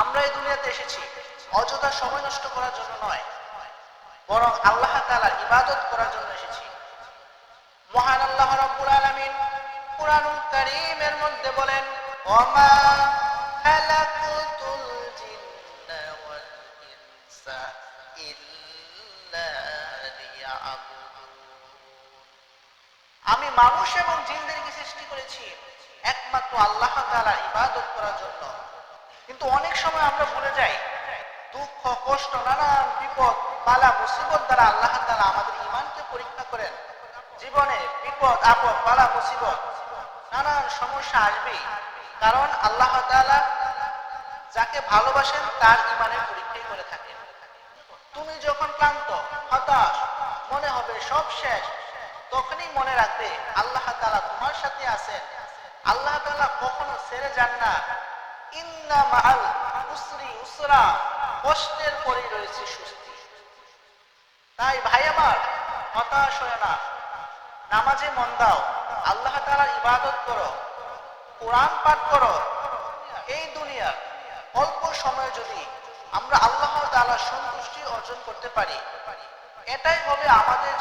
আমরা এই দুনিয়াতে এসেছি অযথা সময় নষ্ট করার জন্য নয়, বরং আল্লাহ তাআলার ইবাদত করার জন্য এসেছি। মহান আল্লাহ রাব্বুল আলামিন কুরআনুল কারীমের মধ্যে বলেন আমি মানুষ এবং জিনদেরকে সৃষ্টি করেছি একমাত্র আল্লাহ তাআলার ইবাদত করার জন্য। কিন্তু অনেক সময় আমরা ভুলে যাই। দুঃখ, কষ্ট, নানান বিপদ, বালা, মুসিবত দ্বারা আল্লাহ তাআলা আমাদের ইমানকে পরীক্ষা করেন। জীবনে বিপদ, আপদ, বালা, মুসিবত, নানান সমস্যা আসবেই। কারণ আল্লাহ তাআলা যাকে ভালোবাসেন তার ইমানের পরীক্ষাই করে থাকেন। তুমি যখন ক্লান্ত, হতাশ, মনে হবে সব শেষ, তখনই মনে রাখবে আল্লাহ তালা তোমার সাথে আছেন। আল্লাহ তালা কখনো ছেড়ে যান না। ইন্না উসরি উসরা, কষ্টের পরেই রয়েছে তাই ভাই আমার, হতাশ হয় না। নামাজে মন দাও, আল্লাহ তাআলার ইবাদত করো, কোরআন পাঠ করো। এই দুনিয়ার অল্প সময়ে যদি আমরা আল্লাহ তাআলার সন্তুষ্টি অর্জন করতে পারি, এটাই হবে আমাদের